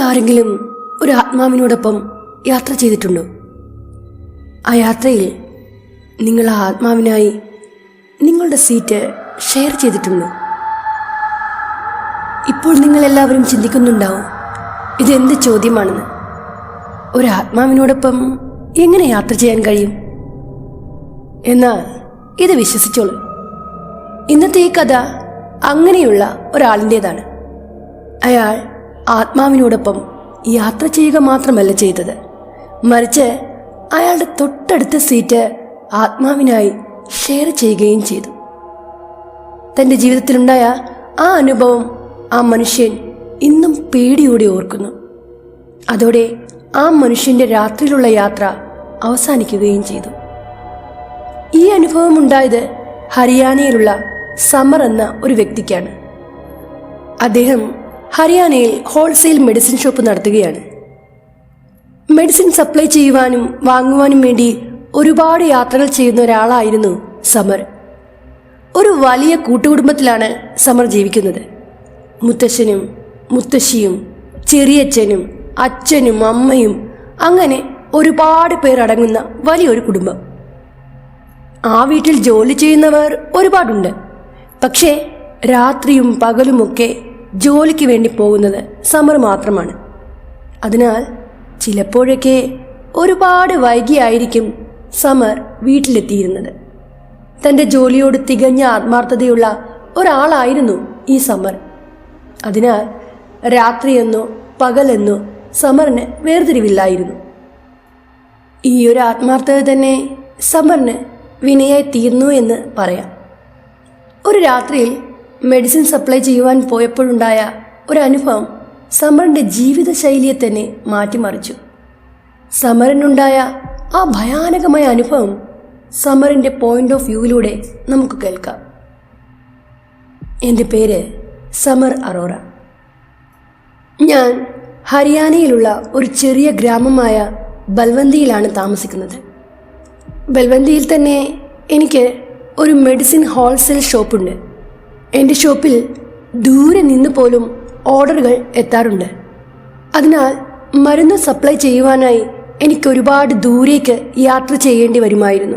ആരെങ്കിലും ഒരു ആത്മാവിനോടൊപ്പം യാത്ര ചെയ്തിട്ടുണ്ടോ? ആ യാത്രയിൽ നിങ്ങൾ ആ ആത്മാവിനായി നിങ്ങളുടെ സീറ്റ് ഷെയർ ചെയ്തിട്ടുണ്ടോ? ഇപ്പോൾ നിങ്ങൾ എല്ലാവരും ചിന്തിക്കുന്നുണ്ടാവും ഇതെന്ത് ചോദ്യമാണെന്ന്. ഒരു ആത്മാവിനോടൊപ്പം എങ്ങനെ യാത്ര ചെയ്യാൻ കഴിയും? എന്നാൽ ഇത് വിശ്വസിച്ചോളൂ. ഇന്നത്തെ ഈ കഥ അങ്ങനെയുള്ള ഒരാളിന്റെതാണ്. അയാൾ ആത്മാവിനോടൊപ്പം യാത്ര ചെയ്യുക മാത്രമല്ല ചെയ്തത്. മറിച്ച് അയാളുടെ തൊട്ടടുത്ത സീറ്റ് ആത്മാവിനായി ഷെയർ ചെയ്യുകയും ചെയ്തു. തന്റെ ജീവിതത്തിലുണ്ടായ ആ അനുഭവം ആ മനുഷ്യൻ ഇന്നും പേടിയോടെ ഓർക്കുന്നു. അതോടെ ആ മനുഷ്യന്റെ രാത്രിയിലുള്ള യാത്ര അവസാനിക്കുകയും ചെയ്തു. ഈ അനുഭവം ഉണ്ടായത് ഹരിയാനയിലുള്ള സമർ എന്ന ഒരു വ്യക്തിക്കാണ്. അദ്ദേഹം ഹരിയാനയിൽ ഹോൾസെയിൽ മെഡിസിൻ ഷോപ്പ് നടത്തുകയാണ്. മെഡിസിൻ സപ്ലൈ ചെയ്യുവാനും വാങ്ങുവാനും വേണ്ടി ഒരുപാട് യാത്രകൾ ചെയ്യുന്ന ഒരാളായിരുന്നു സമർ. ഒരു വലിയ കൂട്ടുകുടുംബത്തിലാണ് സമർ ജീവിക്കുന്നത്. മുത്തശ്ശനും മുത്തശ്ശിയും ചെറിയച്ഛനും അച്ഛനും അമ്മയും അങ്ങനെ ഒരുപാട് പേർ അടങ്ങുന്ന വലിയൊരു കുടുംബം. ആ വീട്ടിൽ ജോലി ചെയ്യുന്നവർ ഒരുപാടുണ്ട്. പക്ഷേ രാത്രിയും പകലുമൊക്കെ ജോലിക്ക് വേണ്ടി പോകുന്നത് സമർ മാത്രമാണ്. അതിനാൽ ചിലപ്പോഴൊക്കെ ഒരുപാട് വൈകിയായിരിക്കും സമർ വീട്ടിലെത്തിയിരുന്നത്. തന്റെ ജോലിയോട് തികഞ്ഞ ആത്മാർത്ഥതയുള്ള ഒരാളായിരുന്നു ഈ സമർ. അതിനാൽ രാത്രിയെന്നോ പകലെന്നോ സമറിന് വേർതിരിവില്ലായിരുന്നു. ഈ ഒരു ആത്മാർത്ഥത തന്നെ സമറിന് വിനയായി തീർന്നു എന്ന് പറയാം. ഒരു രാത്രിയിൽ മെഡിസിൻ സപ്ലൈ ചെയ്യുവാൻ പോയപ്പോഴുണ്ടായ ഒരു അനുഭവം സമറിന്റെ ജീവിതശൈലിയെ തന്നെ മാറ്റിമറിച്ചു. സമറിനുണ്ടായ ആ ഭയാനകമായ അനുഭവം സമറിന്റെ പോയിന്റ് ഓഫ് വ്യൂവിലൂടെ നമുക്ക് കേൾക്കാം. എന്റെ പേര് സമർ അറോറ. ഞാൻ ഹരിയാനയിലുള്ള ഒരു ചെറിയ ഗ്രാമമായ ബൽവന്തിയിലാണ് താമസിക്കുന്നത്. ബൽവന്തിയിൽ തന്നെ എനിക്ക് ഒരു മെഡിസിൻ ഹോൾസെയിൽ ഷോപ്പുണ്ട് എന്റെ ഷോപ്പിൽ ദൂരെ നിന്ന് പോലും ഓർഡറുകൾ എത്താറുണ്ട്. അതിനാൽ മരുന്ന് സപ്ലൈ ചെയ്യുവാനായി എനിക്ക് ഒരുപാട് ദൂരേക്ക് യാത്ര ചെയ്യേണ്ടി വരുമായിരുന്നു.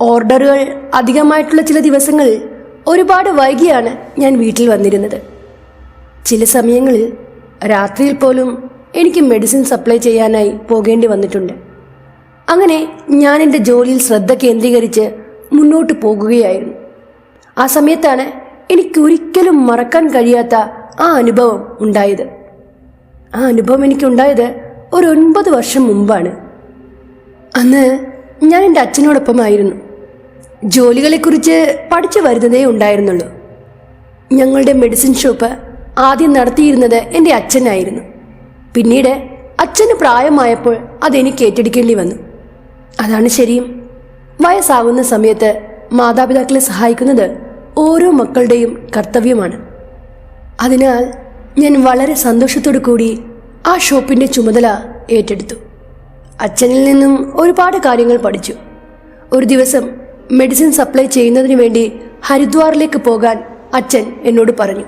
ഓർഡറുകൾ അധികമായിട്ടുള്ള ചില ദിവസങ്ങളിൽ ഒരുപാട് വൈകിയാണ് ഞാൻ വീട്ടിൽ വന്നിരുന്നത്. ചില സമയങ്ങളിൽ രാത്രിയിൽ പോലും എനിക്ക് മെഡിസിൻ സപ്ലൈ ചെയ്യാനായി പോകേണ്ടി വന്നിട്ടുണ്ട്. അങ്ങനെ ഞാൻ എന്റെ ജോലിയിൽ ശ്രദ്ധ കേന്ദ്രീകരിച്ച് മുന്നോട്ട് പോകുകയായിരുന്നു. ആ സമയത്താണ് എനിക്ക് ഒരിക്കലും മറക്കാൻ കഴിയാത്ത ആ അനുഭവം ഉണ്ടായത്. ആ അനുഭവം എനിക്കുണ്ടായത് ഒരു ഒൻപത് വർഷം മുമ്പാണ്. അന്ന് ഞാൻ എന്റെ അച്ഛനോടൊപ്പമായിരുന്നു. ജോലികളെക്കുറിച്ച് പഠിച്ചു വരുന്നതേ ഉണ്ടായിരുന്നുള്ളൂ. ഞങ്ങളുടെ മെഡിസിൻ ഷോപ്പ് ആദ്യം നടത്തിയിരുന്നത് എന്റെ അച്ഛനായിരുന്നു. പിന്നീട് അച്ഛന് പ്രായമായപ്പോൾ അതെനിക്ക് ഏറ്റെടുക്കേണ്ടി വന്നു. അതാണ് ശരിയും. വയസ്സാകുന്ന സമയത്ത് മാതാപിതാക്കളെ സഹായിക്കുന്നത് ഓരോ മക്കളുടെയും കർത്തവ്യമാണ്. അതിനാൽ ഞാൻ വളരെ സന്തോഷത്തോടു കൂടി ആ ഷോപ്പിന്റെ ചുമതല ഏറ്റെടുത്തു. അച്ഛനിൽ നിന്നും ഒരുപാട് കാര്യങ്ങൾ പഠിച്ചു. ഒരു ദിവസം മെഡിസിൻ സപ്ലൈ ചെയ്യുന്നതിന് വേണ്ടി ഹരിദ്വാറിലേക്ക് പോകാൻ അച്ഛൻ എന്നോട് പറഞ്ഞു.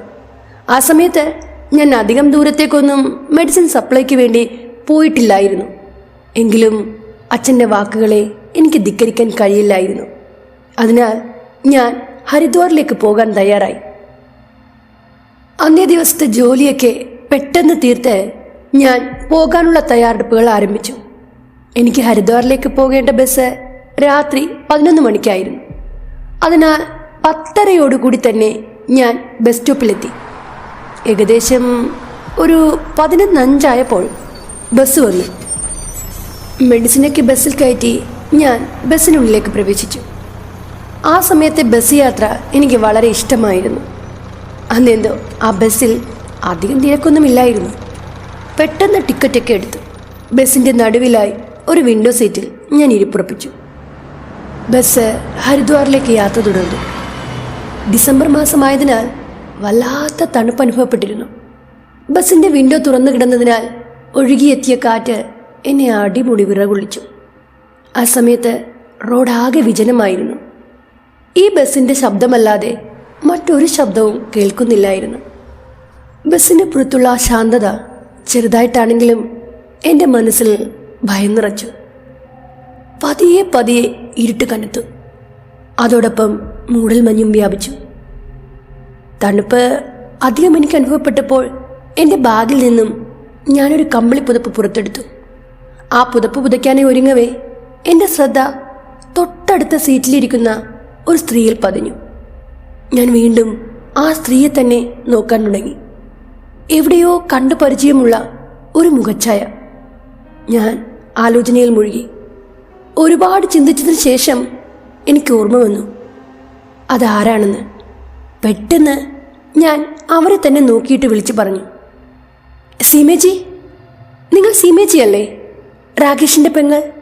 ആ സമയത്ത് ഞാൻ അധികം ദൂരത്തേക്കൊന്നും മെഡിസിൻ സപ്ലൈക്ക് വേണ്ടി പോയിട്ടില്ലായിരുന്നു. എങ്കിലും അച്ഛന്റെ വാക്കുകളെ എനിക്ക് ധിക്കരിക്കാൻ കഴിയില്ലായിരുന്നു. അതിനാൽ ഞാൻ ഹരിദ്വാറിലേക്ക് പോകാൻ തയ്യാറായി. അന്നേ ദിവസത്തെ ജോലിയൊക്കെ പെട്ടെന്ന് തീർത്ത് ഞാൻ പോകാനുള്ള തയ്യാറെടുപ്പുകൾ ആരംഭിച്ചു. എനിക്ക് ഹരിദ്വാറിലേക്ക് പോകേണ്ട ബസ് രാത്രി പതിനൊന്ന് മണിക്കായിരുന്നു. അതിനാൽ പത്തരയോടുകൂടി തന്നെ ഞാൻ ബസ് സ്റ്റോപ്പിലെത്തി. ഏകദേശം ഒരു പതിനൊന്നഞ്ചായപ്പോൾ ബസ് വന്നു. മെഡിസിനൊക്കെ ബസ്സിൽ കയറ്റി ഞാൻ ബസ്സിനുള്ളിലേക്ക് പ്രവേശിച്ചു. ആ സമയത്തെ ബസ് യാത്ര എനിക്ക് വളരെ ഇഷ്ടമായിരുന്നു. അന്നെന്തോ ആ ബസ്സിൽ അധികം തിരക്കൊന്നുമില്ലായിരുന്നു പെട്ടെന്ന് ടിക്കറ്റൊക്കെ എടുത്തു. ബസ്സിന്റെ നടുവിലായി ഒരു വിൻഡോ സീറ്റിൽ ഞാൻ ഇരിപ്പുറപ്പിച്ചു. ബസ് ഹരിദ്വാറിലേക്ക് യാത്ര തുടർന്നു. ഡിസംബർ മാസമായതിനാൽ വല്ലാത്ത തണുപ്പ് അനുഭവപ്പെട്ടിരുന്നു. ബസ്സിന്റെ വിൻഡോ തുറന്നു കിടന്നതിനാൽ ഒഴുകിയെത്തിയ കാറ്റ് എന്നെ അടിമുടി വിറകൊള്ളിച്ചു. ആ സമയത്ത് റോഡാകെ വിജനമായിരുന്നു. ഈ ബസ്സിന്റെ ശബ്ദമല്ലാതെ മറ്റൊരു ശബ്ദവും കേൾക്കുന്നില്ലായിരുന്നു. ബസ്സിന് പുറത്തുള്ള ആ ശാന്തത ചെറുതായിട്ടാണെങ്കിലും എന്റെ മനസ്സിൽ ഭയം നിറച്ചു പതിയെ പതിയെ ഇരുട്ട് കനത്തു അതോടൊപ്പം മൂടൽ മഞ്ഞും വ്യാപിച്ചു. തണുപ്പ് അധികം എനിക്ക് അനുഭവപ്പെട്ടപ്പോൾ എന്റെ ബാഗിൽ നിന്നും ഞാനൊരു കമ്പിളി പുതപ്പ് പുറത്തെടുത്തു. ആ പുതപ്പ് പുതയ്ക്കാനായി ഒരുങ്ങവേ എന്റെ ശ്രദ്ധ തൊട്ടടുത്ത സീറ്റിലിരിക്കുന്ന ഒരു സ്ത്രീയിൽ പതിഞ്ഞു. ഞാൻ വീണ്ടും ആ സ്ത്രീയെ തന്നെ നോക്കാൻ തുടങ്ങി. എവിടെയോ കണ്ടു പരിചയമുള്ള ഒരു മുഖച്ഛായ. ഞാൻ ആലോചനയിൽ മുഴുകി. ഒരുപാട് ചിന്തിച്ചതിന് ശേഷം എനിക്ക് ഓർമ്മ വന്നു. അതാരാണെന്ന്. പെട്ടെന്ന് ഞാൻ അവരെ തന്നെ നോക്കിയിട്ട് വിളിച്ചു പറഞ്ഞു. സീമേജി നിങ്ങൾ സീമേജി അല്ലേ? രാകേഷിന്റെ പെങ്ങൾ.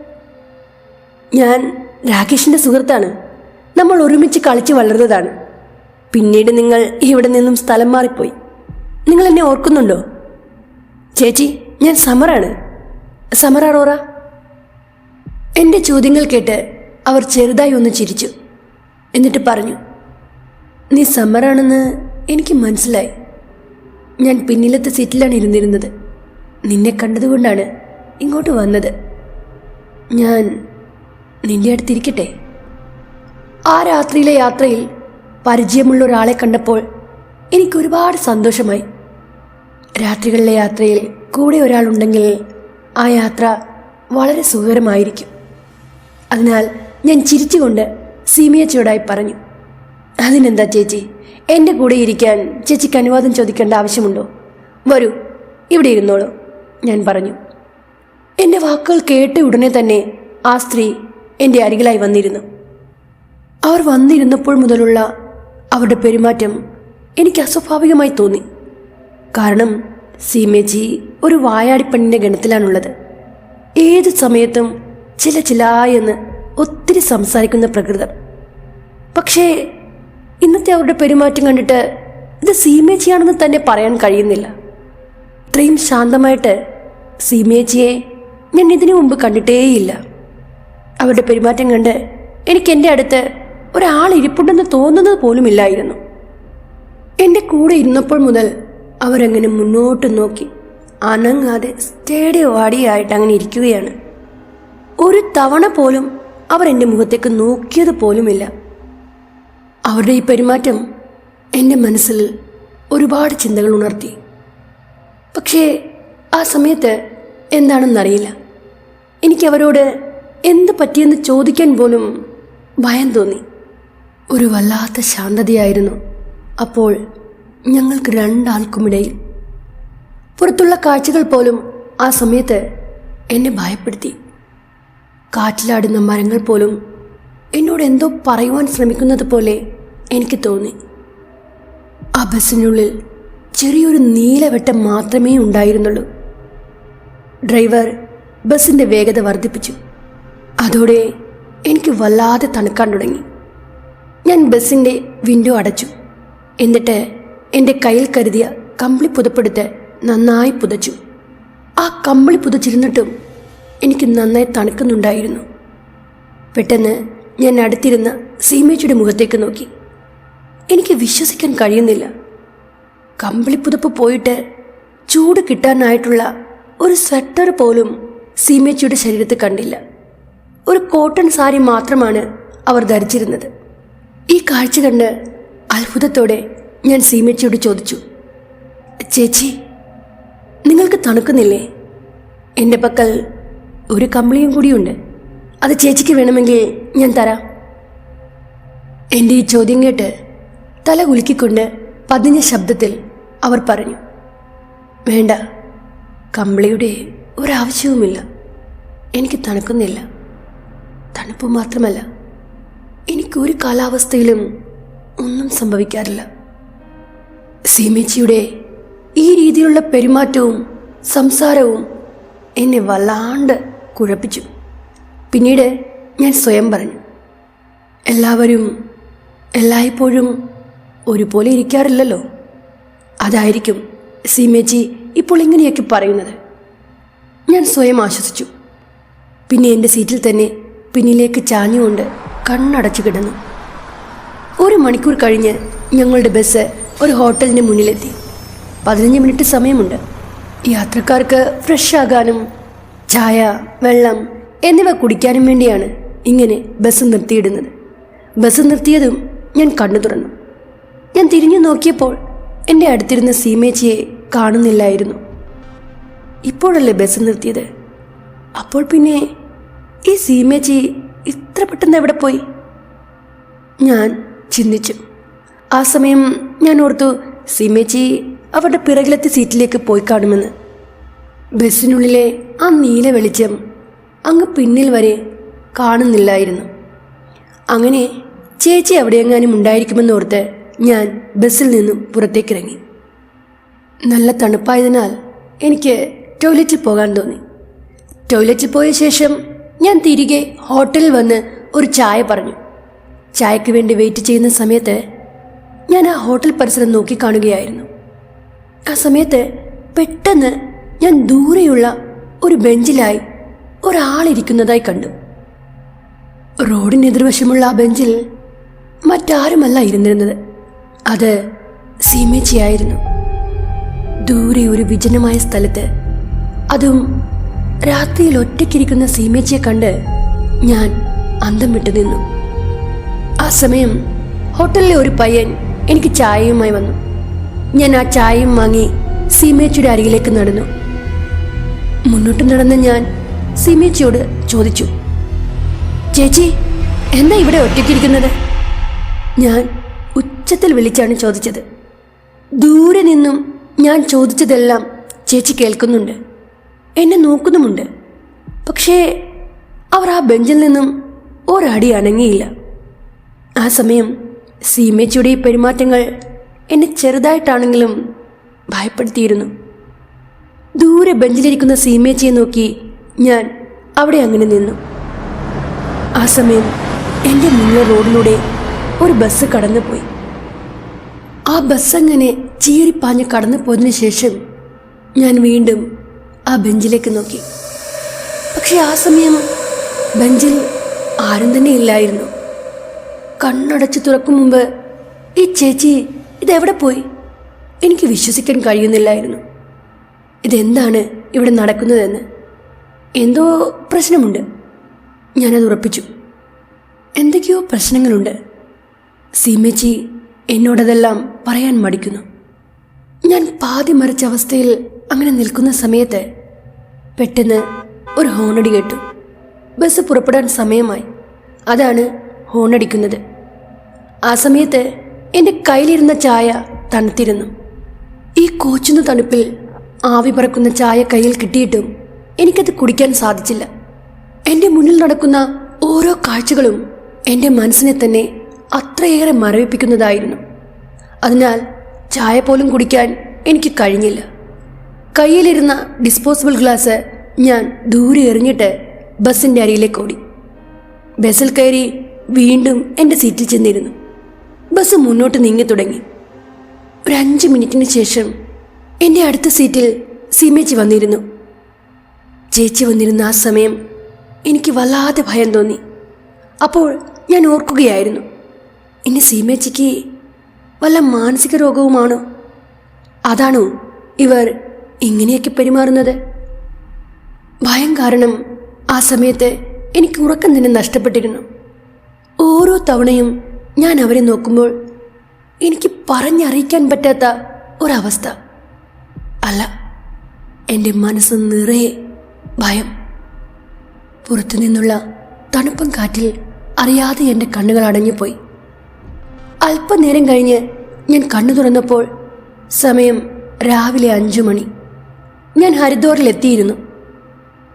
ഞാൻ രാകേഷിന്റെ സുഹൃത്താണ്. നമ്മൾ ഒരുമിച്ച് കളിച്ചു വളർന്നതാണ്. പിന്നീട് നിങ്ങൾ ഇവിടെ നിന്നും സ്ഥലം മാറിപ്പോയി. നിങ്ങൾ എന്നെ ഓർക്കുന്നുണ്ടോ? ചേച്ചി ഞാൻ സമറാണ്. സമറ അറോറ എന്റെ ചോദ്യങ്ങൾ കേട്ട് അവർ ചെറുതായി ഒന്ന് ചിരിച്ചു. എന്നിട്ട് പറഞ്ഞു നീ സമ്മറാണെന്ന് എനിക്ക് മനസ്സിലായി. ഞാൻ പിന്നിലത്തെ സീറ്റിലാണ് ഇരുന്നിരുന്നത്. നിന്നെ കണ്ടതുകൊണ്ടാണ് ഇങ്ങോട്ട് വന്നത്. ഞാൻ നിന്റെ അടുത്തിരിക്കട്ടെ ആ രാത്രിയിലെ യാത്രയിൽ പരിചയമുള്ള ഒരാളെ കണ്ടപ്പോൾ എനിക്ക് ഒരുപാട് സന്തോഷമായി. രാത്രികളിലെ യാത്രയിൽ കൂടെ ഒരാളുണ്ടെങ്കിൽ ആ യാത്ര വളരെ സുഖകരമായിരിക്കും. അതിനാൽ ഞാൻ ചിരിച്ചുകൊണ്ട് സീമിയച്ചയോടായി പറഞ്ഞു അതിനെന്താ ചേച്ചി? എന്റെ കൂടെ ഇരിക്കാൻ ചേച്ചിക്ക് അനുവാദം ചോദിക്കേണ്ട ആവശ്യമുണ്ടോ? വരൂ ഇവിടെ ഇരുന്നോളൂ ഞാൻ പറഞ്ഞു. എന്റെ വാക്കുകൾ കേട്ട ഉടനെ തന്നെ ആ സ്ത്രീ എന്റെ അരികിലായി വന്നിരുന്നു. അവർ വന്നിരുന്നപ്പോൾ മുതലുള്ള അവരുടെ പെരുമാറ്റം എനിക്ക് അസ്വാഭാവികമായി തോന്നി. കാരണം സീമേജി ഒരു വായാടിപ്പെണ്ണിന്റെ ഗണത്തിലാണുള്ളത്. ഏത് സമയത്തും ചില ചില എന്ന് ഒത്തിരി സംസാരിക്കുന്ന പ്രകൃതം പക്ഷേ ഇന്നത്തെ അവരുടെ പെരുമാറ്റം കണ്ടിട്ട് ഇത് സീമേച്ചിയാണെന്ന് തന്നെ പറയാൻ കഴിയുന്നില്ല. ഇത്രയും ശാന്തമായിട്ട് സീമേച്ചിയെ ഞാൻ ഇതിനു മുമ്പ് കണ്ടിട്ടേയില്ല. അവരുടെ പെരുമാറ്റം കണ്ട് എനിക്ക് എന്റെ അടുത്ത് ഒരാൾ ഇരിപ്പുണ്ടെന്ന് തോന്നുന്നത് പോലുമില്ലായിരുന്നു. എന്റെ കൂടെ ഇരുന്നപ്പോൾ മുതൽ അവരങ്ങനെ മുന്നോട്ട് നോക്കി. അനങ്ങാതെ സ്റ്റേഡിയോ വാടിയായിട്ട് അങ്ങനെ ഇരിക്കുകയാണ്. ഒരു തവണ പോലും അവർ എന്റെ മുഖത്തേക്ക് നോക്കിയത് പോലുമില്ല. അവരുടെ ഈ പെരുമാറ്റം എന്റെ മനസ്സിൽ ഒരുപാട് ചിന്തകൾ ഉണർത്തി. പക്ഷേ ആ സമയത്ത് എന്താണെന്നറിയില്ല. എനിക്ക് അവരോട് എന്ത് പറ്റിയെന്ന് ചോദിക്കാൻ പോലും ഭയം തോന്നി. ഒരു വല്ലാത്ത ശാന്തതയായിരുന്നു. അപ്പോൾ ഞങ്ങൾക്ക് രണ്ടാൾക്കുമിടയിൽ പുറത്തുള്ള കാഴ്ചകൾ പോലും ആ സമയത്ത് എന്നെ ഭയപ്പെടുത്തി. കാറ്റിലാടുന്ന മരങ്ങൾ പോലും എന്നോട് എന്തോ പറയുവാൻ ശ്രമിക്കുന്നത് പോലെ എനിക്ക് തോന്നി. ആ ബസ്സിനുള്ളിൽ ചെറിയൊരു നീലവെട്ടം മാത്രമേ ഉണ്ടായിരുന്നുള്ളൂ. ഡ്രൈവർ ബസ്സിന്റെ വേഗത വർദ്ധിപ്പിച്ചു. അതോടെ എനിക്ക് വല്ലാതെ തണുക്കാൻ തുടങ്ങി. ഞാൻ ബസ്സിന്റെ വിൻഡോ അടച്ചു. എന്നിട്ട് എന്റെ കയ്യിൽ കരുതിയ കമ്പിളി പുതപ്പെടുത്ത് നന്നായി പുതച്ചു. ആ കമ്പിളി പുതച്ചിരുന്നിട്ടും എനിക്ക് നന്നായി തണുക്കുന്നുണ്ടായിരുന്നു. പെട്ടെന്ന് ഞാൻ അടുത്തിരുന്ന സീമേച്ചിയുടെ മുഖത്തേക്ക് നോക്കി. എനിക്ക് വിശ്വസിക്കാൻ കഴിയുന്നില്ല. കമ്പിളിപ്പുതപ്പ് പോയിട്ട് ചൂട് കിട്ടാനായിട്ടുള്ള ഒരു സ്വെറ്റർ പോലും സീമേച്ചിയുടെ ശരീരത്തിൽ കണ്ടില്ല. ഒരു കോട്ടൺ സാരി മാത്രമാണ് അവർ ധരിച്ചിരുന്നത്. ഈ കാഴ്ച കണ്ട് അത്ഭുതത്തോടെ ഞാൻ സീമേച്ചിയോട് ചോദിച്ചു ചേച്ചി നിങ്ങൾക്ക് തണുക്കുന്നില്ലേ? എന്റെ പക്കൽ ഒരു കമ്പിളിയും കൂടിയുണ്ട്. അത് ചേച്ചിക്ക് വേണമെങ്കിൽ ഞാൻ തരാം. എന്റെ ഈ ചോദ്യം കേട്ട് തല കുലുക്കിക്കൊണ്ട് പതിഞ്ഞ ശബ്ദത്തിൽ അവർ പറഞ്ഞു വേണ്ട കമ്പിളിയുടെ ഒരാവശ്യവുമില്ല. എനിക്ക് തണുക്കുന്നില്ല. തണുപ്പ് മാത്രമല്ല എനിക്കൊരു കാലാവസ്ഥയിലും ഒന്നും സംഭവിക്കാറില്ല. സീമേച്ചിയുടെ ഈ രീതിയിലുള്ള പെരുമാറ്റവും സംസാരവും എന്നെ വല്ലാണ്ട് കുഴപ്പിച്ചു. പിന്നീട് ഞാൻ സ്വയം പറഞ്ഞു എല്ലാവരും എല്ലായ്പ്പോഴും ഒരുപോലെ ഇരിക്കാറില്ലല്ലോ. അതായിരിക്കും സീമേച്ചി ഇപ്പോൾ ഇങ്ങനെയൊക്കെ പറയുന്നത്. ഞാൻ സ്വയം ആശ്വസിച്ചു. പിന്നെ എന്റെ സീറ്റിൽ തന്നെ പിന്നിലേക്ക് ചാഞ്ഞുകൊണ്ട് കണ്ണടച്ചു കിടന്നു. ഒരു മണിക്കൂർ കഴിഞ്ഞ് ഞങ്ങളുടെ ബസ് ഒരു ഹോട്ടലിന്റെ മുന്നിലെത്തി. പതിനഞ്ച് മിനിറ്റ് സമയമുണ്ട്. യാത്രക്കാർക്ക് ഫ്രഷ് ആകാനും ചായ വെള്ളം എന്നിവ കുടിക്കാനും വേണ്ടിയാണ് ഇങ്ങനെ ബസ് നിർത്തിയിടുന്നത്. ബസ് നിർത്തിയതും ഞാൻ കണ്ണു തുറന്നു. ഞാൻ തിരിഞ്ഞു നോക്കിയപ്പോൾ എന്റെ അടുത്തിരുന്ന സീമേച്ചിയെ കാണുന്നില്ലായിരുന്നു. ഇപ്പോഴല്ലേ ബസ് നിർത്തിയത്? അപ്പോൾ പിന്നെ ഈ സീമേച്ചി ഇത്ര പെട്ടെന്ന് എവിടെ പോയി? ഞാൻ ചിന്തിച്ചു. ആ സമയം ഞാൻ ഓർത്തു സിമേച്ചി അവരുടെ പിറകിലത്തെ സീറ്റിലേക്ക് പോയി കാണുമെന്ന്. ബസ്സിനുള്ളിലെ ആ നീല വെളിച്ചം അങ്ങ് പിന്നിൽ വരെ കാണുന്നില്ലായിരുന്നു. അങ്ങനെ ചേച്ചി എവിടെയെങ്ങാനും ഉണ്ടായിരിക്കുമെന്നോർത്ത് ഞാൻ ബസ്സിൽ നിന്നും പുറത്തേക്കിറങ്ങി. നല്ല തണുപ്പായതിനാൽ എനിക്ക് ടോയ്ലറ്റിൽ പോകാൻ തോന്നി. ടോയ്ലറ്റിൽ പോയ ശേഷം ഞാൻ തിരികെ ഹോട്ടലിൽ വന്ന് ഒരു ചായ പറഞ്ഞു. ചായക്ക് വേണ്ടി വെയിറ്റ് ചെയ്യുന്ന സമയത്ത് ഞാൻ ആ ഹോട്ടൽ പരിസരം നോക്കിക്കാണുകയായിരുന്നു ആ സമയത്ത് പെട്ടെന്ന് ഞാൻ ദൂരെയുള്ള ഒരു ബെഞ്ചിലായി ഒരാളിരിക്കുന്നതായി കണ്ടു. റോഡിനെതിർവശമുള്ള ആ ബെഞ്ചിൽ മറ്റാരുമല്ല ഇരുന്നിരുന്നത്. അത് സീമേച്ചിയായിരുന്നു. ദൂരെ ഒരു വിജനമായ സ്ഥലത്ത് അതും രാത്രിയിൽ ഒറ്റയ്ക്കിരിക്കുന്ന സീമേച്ചിയെ കണ്ട് ഞാൻ അന്തം വിട്ടു നിന്നു. ആ സമയം ഹോട്ടലിലെ ഒരു പയ്യൻ എനിക്ക് ചായയുമായി വന്നു. ഞാൻ ആ ചായയും വാങ്ങി സീമേച്ചിയുടെ അരികിലേക്ക് നടന്നു. മുന്നോട്ട് നടന്ന് ഞാൻ സീമേച്ചിയോട് ചോദിച്ചു ചേച്ചി എന്താ ഇവിടെ ഒറ്റയ്ക്കിരിക്കുന്നത്? ഞാൻ ഉച്ചത്തിൽ വിളിച്ചാണ് ചോദിച്ചത്. ദൂരെ നിന്നും ഞാൻ ചോദിച്ചതെല്ലാം ചേച്ചി കേൾക്കുന്നുണ്ട്. എന്നെ നോക്കുന്നുമുണ്ട്. പക്ഷേ അവർ ആ ബെഞ്ചിൽ നിന്നും ഒരടി അനങ്ങിയില്ല. ആ സമയം സീമേച്ചിയുടെ ഈ പെരുമാറ്റങ്ങൾ എന്നെ ചെറുതായിട്ടാണെങ്കിലും ഭയപ്പെടുത്തിയിരുന്നു. ദൂരെ ബെഞ്ചിലിരിക്കുന്ന സീമേച്ചിയെ നോക്കി ഞാൻ അവിടെ അങ്ങനെ നിന്നു. ആ സമയം എന്റെ മുന്നിലെ റോഡിലൂടെ ഒരു ബസ് കടന്നുപോയി. ആ ബസ് അങ്ങനെ ചീറിപ്പാഞ്ഞ് കടന്നു പോയതിനു ശേഷം ഞാൻ വീണ്ടും ആ ബെഞ്ചിലേക്ക് നോക്കി. പക്ഷെ ആ സമയം ബെഞ്ചിൽ ആരും തന്നെ ഇല്ലായിരുന്നു. കണ്ണടച്ച് തുറക്കും മുമ്പ് ഈ ചേച്ചി ഇതെവിടെ പോയി? എനിക്ക് വിശ്വസിക്കാൻ കഴിയുന്നില്ലായിരുന്നു. ഇതെന്താണ് ഇവിടെ നടക്കുന്നതെന്ന്? എന്തോ പ്രശ്നമുണ്ട്. ഞാനത് ഉറപ്പിച്ചു. എന്തൊക്കെയോ പ്രശ്നങ്ങളുണ്ട്. സീമേച്ചി എന്നോടതെല്ലാം പറയാൻ മടിക്കുന്നു. ഞാൻ പാതി മറിച്ച അവസ്ഥയിൽ അങ്ങനെ നിൽക്കുന്ന സമയത്ത് പെട്ടെന്ന് ഒരു ഹോണടി കേട്ടു. ബസ് പുറപ്പെടാൻ സമയമായി. അതാണ് ഹോണടിക്കുന്നത്. ആ സമയത്ത് എന്റെ കയ്യിലിരുന്ന ചായ തണുത്തിരുന്നു. ഈ കോച്ചുന്ന തണുപ്പിൽ ആവി പറക്കുന്ന ചായ കയ്യിൽ കിട്ടിയിട്ടും എനിക്കത് കുടിക്കാൻ സാധിച്ചില്ല. എന്റെ മുന്നിൽ നടക്കുന്ന ഓരോ കാഴ്ചകളും എന്റെ മനസ്സിനെ തന്നെ അത്രയേറെ മരവിപ്പിക്കുന്നതായിരുന്നു. അതിനാൽ ചായ പോലും കുടിക്കാൻ എനിക്ക് കഴിഞ്ഞില്ല. കയ്യിലിരുന്ന ഡിസ്പോസിബിൾ ഗ്ലാസ് ഞാൻ ദൂരെ എറിഞ്ഞിട്ട് ബസ്സിന്റെ അരിയിലേക്ക് ഓടി. ബസ്സിൽ കയറി വീണ്ടും എന്റെ സീറ്റിൽ ചെന്നിരുന്നു. ബസ് മുന്നോട്ട് നീങ്ങി തുടങ്ങി. ഒരു അഞ്ച് മിനിറ്റിന് ശേഷം എന്റെ അടുത്ത സീറ്റിൽ സീമേച്ചി വന്നിരുന്നു. ചേച്ചി വന്നിരുന്ന ആ സമയം എനിക്ക് വല്ലാതെ ഭയം തോന്നി. അപ്പോൾ ഞാൻ ഓർക്കുകയായിരുന്നു ഇനി സീമേച്ചിക്ക് വല്ല മാനസിക രോഗവുമാണോ? അതാണോ ഇവർ ഇങ്ങനെയൊക്കെ പെരുമാറുന്നത്? ഭയം കാരണം ആ സമയത്ത് എനിക്ക് ഉറക്കം തന്നെ നഷ്ടപ്പെട്ടിരുന്നു. ഓരോ തവണയും ഞാൻ അവരെ നോക്കുമ്പോൾ എനിക്ക് പറഞ്ഞറിയിക്കാൻ പറ്റാത്ത ഒരവസ്ഥ. അല്ല എന്റെ മനസ്സ് നിറയെ ഭയം. പുറത്തു നിന്നുള്ള തണുപ്പൻ കാറ്റിൽ അറിയാതെ എന്റെ കണ്ണുകൾ അടഞ്ഞുപോയി. അല്പനേരം കഴിഞ്ഞ് ഞാൻ കണ്ണു തുറന്നപ്പോൾ സമയം രാവിലെ അഞ്ചു മണി. ഞാൻ ഹരിദ്വാറിൽ എത്തിയിരുന്നു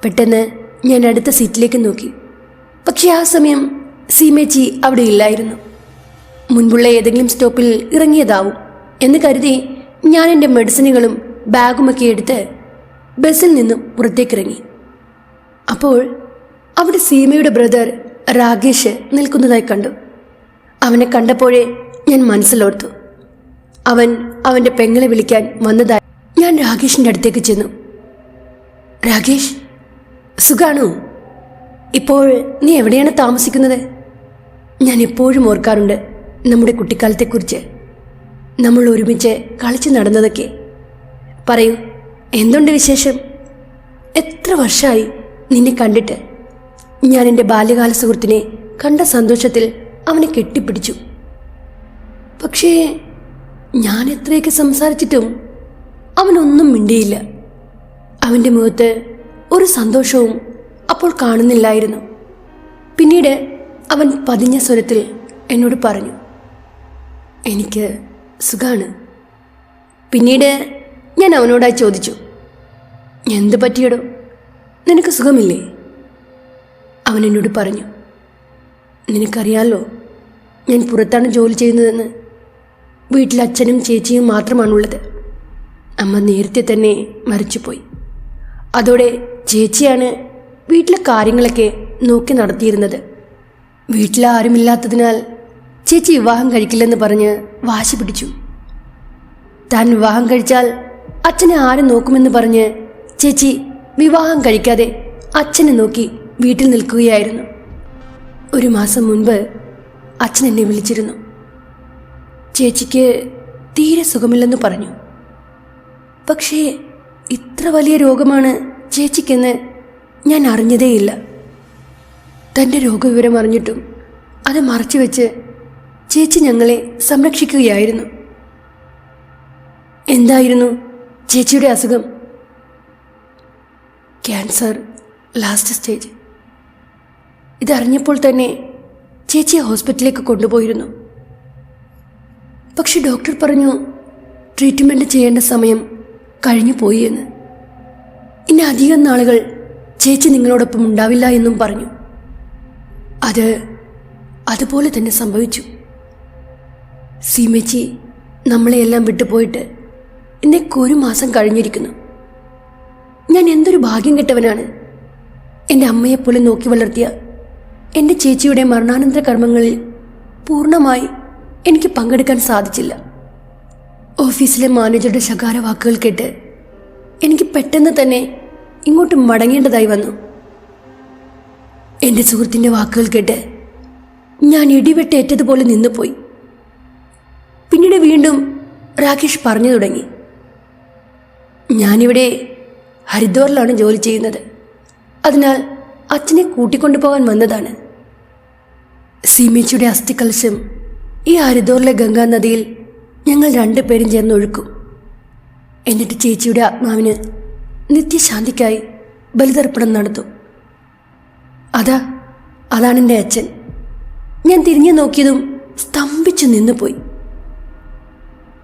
പെട്ടെന്ന് ഞാൻ അടുത്ത സീറ്റിലേക്ക് നോക്കി. പക്ഷെ ആ സമയം സീമേച്ചി അവിടെ ഇല്ലായിരുന്നു. മുൻപുള്ള ഏതെങ്കിലും സ്റ്റോപ്പിൽ ഇറങ്ങിയതാവും എന്ന് കരുതി ഞാൻ എന്റെ മെഡിസിനുകളും ബാഗുമൊക്കെ എടുത്ത് ബസ്സിൽ നിന്നും പുറത്തേക്കിറങ്ങി. അപ്പോൾ അവിടെ സീമയുടെ ബ്രദർ രാകേഷ് നിൽക്കുന്നതായി കണ്ടു. അവനെ കണ്ടപ്പോഴേ ഞാൻ മനസ്സിലോർത്തു. അവൻ അവന്റെ പെങ്ങളെ വിളിക്കാൻ വന്നതായി ഞാൻ രാകേഷിന്റെ അടുത്തേക്ക് ചെന്നു. രാകേഷ് സുഖാണോ ഇപ്പോൾ നീ എവിടെയാണ് താമസിക്കുന്നത്? ഞാൻ എപ്പോഴും ഓർക്കാറുണ്ട് നമ്മുടെ കുട്ടിക്കാലത്തെക്കുറിച്ച്. നമ്മൾ ഒരുമിച്ച് കളിച്ചു നടന്നതൊക്കെ. പറയൂ എന്തുണ്ട് വിശേഷം? എത്ര വർഷമായി നിന്നെ കണ്ടിട്ട്? ഞാൻ എന്റെ ബാല്യകാല സുഹൃത്തിനെ കണ്ട സന്തോഷത്തിൽ അവനെ കെട്ടിപ്പിടിച്ചു. പക്ഷേ ഞാൻ എത്രയൊക്കെ സംസാരിച്ചിട്ടും അവനൊന്നും മിണ്ടിയില്ല. അവന്റെ മുഖത്ത് ഒരു സന്തോഷവും അപ്പോൾ കാണുന്നില്ലായിരുന്നു. പിന്നീട് അവൻ പതിഞ്ഞ സ്വരത്തിൽ എന്നോട് പറഞ്ഞു എനിക്ക് സുഖാണ്. പിന്നീട് ഞാൻ അവനോടായി ചോദിച്ചു എന്ത് പറ്റിയടോ? നിനക്ക് സുഖമില്ലേ? അവൻ എന്നോട് പറഞ്ഞു നിനക്കറിയാലോ ഞാൻ പുറത്താണ് ജോലി ചെയ്യുന്നതെന്ന്. വീട്ടിൽ അച്ഛനും ചേച്ചിയും മാത്രമാണുള്ളത്. അമ്മ നേരത്തെ തന്നെ മരിച്ചുപോയി. അതോടെ ചേച്ചിയാണ് വീട്ടിലെ കാര്യങ്ങളൊക്കെ നോക്കി നടത്തിയിരുന്നത്. വീട്ടിൽ ആരുമില്ലാത്തതിനാൽ ചേച്ചി വിവാഹം കഴിക്കില്ലെന്ന് പറഞ്ഞ് വാശി പിടിച്ചു. താൻ വിവാഹം കഴിച്ചാൽ അച്ഛനെ ആരും നോക്കുമെന്ന് പറഞ്ഞ് ചേച്ചി വിവാഹം കഴിക്കാതെ അച്ഛനെ നോക്കി വീട്ടിൽ നിൽക്കുകയായിരുന്നു. ഒരു മാസം മുൻപ് അച്ഛൻ എന്നെ വിളിച്ചിരുന്നു. ചേച്ചിക്ക് തീരെ സുഖമില്ലെന്ന് പറഞ്ഞു. പക്ഷേ ഇത്ര വലിയ രോഗമാണ് ചേച്ചിക്കെന്ന് ഞാൻ അറിഞ്ഞതേയില്ല. തന്റെ രോഗവിവരം അറിഞ്ഞിട്ടും അത് മറച്ചു വെച്ച് ചേച്ചി ഞങ്ങളെ സംരക്ഷിക്കുകയായിരുന്നു. എന്തായിരുന്നു ചേച്ചിയുടെ അസുഖം? Cancer last stage. ഇതറിഞ്ഞപ്പോൾ തന്നെ ചേച്ചിയെ ഹോസ്പിറ്റലിലേക്ക് കൊണ്ടുപോയിരുന്നു. പക്ഷെ ഡോക്ടർ പറഞ്ഞു ട്രീറ്റ്മെന്റ് ചെയ്യേണ്ട സമയം കഴിഞ്ഞു പോയി എന്ന്. ഇനി അധികം നാളുകൾ ചേച്ചി നിങ്ങളോടൊപ്പം ഉണ്ടാവില്ല എന്നും പറഞ്ഞു. അത് അതുപോലെ തന്നെ സംഭവിച്ചു. സീമച്ചി നമ്മളെയെല്ലാം വിട്ടുപോയിട്ട് എന്നെ ഒരു മാസം കഴിഞ്ഞിരിക്കുന്നു. ഞാൻ എന്തൊരു ഭാഗ്യം കെട്ടവനാണ്. എന്റെ അമ്മയെപ്പോലെ നോക്കി വളർത്തിയ എന്റെ ചേച്ചിയുടെ മരണാനന്തര കർമ്മങ്ങളിൽ പൂർണമായി എനിക്ക് പങ്കെടുക്കാൻ സാധിച്ചില്ല. ഓഫീസിലെ മാനേജറുടെ ശകാര വാക്കുകൾ കേട്ട് എനിക്ക് പെട്ടെന്ന് തന്നെ ഇങ്ങോട്ട് മടങ്ങേണ്ടതായി വന്നു. എന്റെ സുഹൃത്തിന്റെ വാക്കുകൾ കേട്ട് ഞാൻ ഇടിവെട്ടേറ്റതുപോലെ നിന്നുപോയി. പിന്നീട് വീണ്ടും രാകേഷ് പറഞ്ഞു തുടങ്ങി. ഞാനിവിടെ ഹരിദ്വാറിലാണ് ജോലി ചെയ്യുന്നത്. അതിനാൽ അച്ഛനെ കൂട്ടിക്കൊണ്ടുപോകാൻ വന്നതാണ്. സീമേച്ചിയുടെ അസ്ഥികലശം ഈ ഹരിദ്വാറിലെ ഗംഗാ നദിയിൽ ഞങ്ങൾ രണ്ടുപേരും ചേർന്ന് ഒഴുക്കും. എന്നിട്ട് ചേച്ചിയുടെ ആത്മാവിന് നിത്യശാന്തിക്കായി ബലിതർപ്പണം നടത്തും. അതാ അതാണ് എന്റെ അച്ഛൻ. ഞാൻ തിരിഞ്ഞു നോക്കിയതും സ്തംഭിച്ചു നിന്നുപോയി.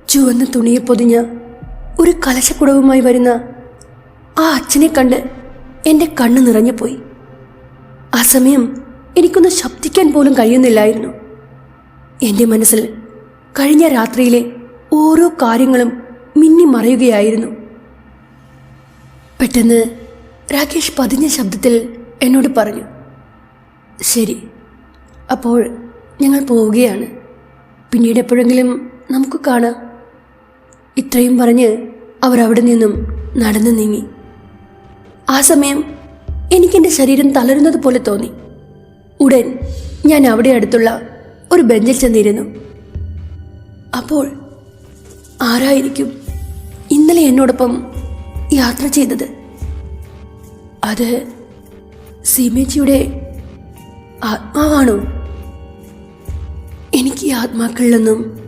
ചുവന്ന തുണിയെ പൊതിഞ്ഞ ഒരു കലശക്കുടവുമായി വരുന്ന ആ അച്ഛനെ കണ്ട് എന്റെ കണ്ണ് നിറഞ്ഞുപോയി. ആ സമയം എനിക്കൊന്ന് ശബ്ദിക്കാൻ പോലും കഴിയുന്നില്ലായിരുന്നു. എന്റെ മനസ്സിൽ കഴിഞ്ഞ രാത്രിയിലെ ഓരോ കാര്യങ്ങളും മിന്നി മറയുകയായിരുന്നു. പെട്ടെന്ന് രാകേഷ് പതിഞ്ഞ ശബ്ദത്തിൽ എന്നോട് പറഞ്ഞു ശരി അപ്പോൾ ഞങ്ങൾ പോവുകയാണ്. പിന്നീട് എപ്പോഴെങ്കിലും നമുക്ക് കാണാം. ഇത്രയും പറഞ്ഞ് അവർ അവിടെ നിന്നും നടന്നു നീങ്ങി. ആ സമയം എനിക്കെന്റെ ശരീരം തളരുന്നത് പോലെ തോന്നി. ഉടൻ ഞാൻ അവിടെ അടുത്തുള്ള ഒരു ബെഞ്ചിൽ ചെന്നിരുന്നു. അപ്പോൾ ആരായിരിക്കും ഇന്നലെ എന്നോടൊപ്പം യാത്ര ചെയ്തത്? അത് സീമേച്ചിയുടെ ആത്മാവാണോ? എനിക്ക് ഈ ആത്മാക്കളിലൊന്നും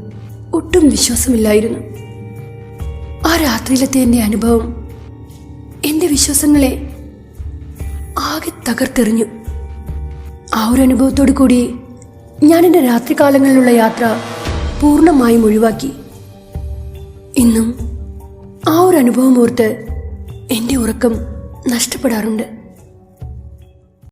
ഒട്ടും വിശ്വാസമില്ലായിരുന്നു. ആ രാത്രിയിലത്തെ എന്റെ അനുഭവം എന്റെ വിശ്വാസങ്ങളെ ആകെ തകർത്തെറിഞ്ഞു. ആ ഒരു അനുഭവത്തോടു കൂടി ഞാൻ എന്റെ രാത്രികാലങ്ങളിലുള്ള യാത്ര പൂർണമായും ഒഴിവാക്കി. ഇന്നും ആ ഒരു അനുഭവം ഓർത്ത് എന്റെ ഉറക്കം നഷ്ടപ്പെടാറുണ്ട്.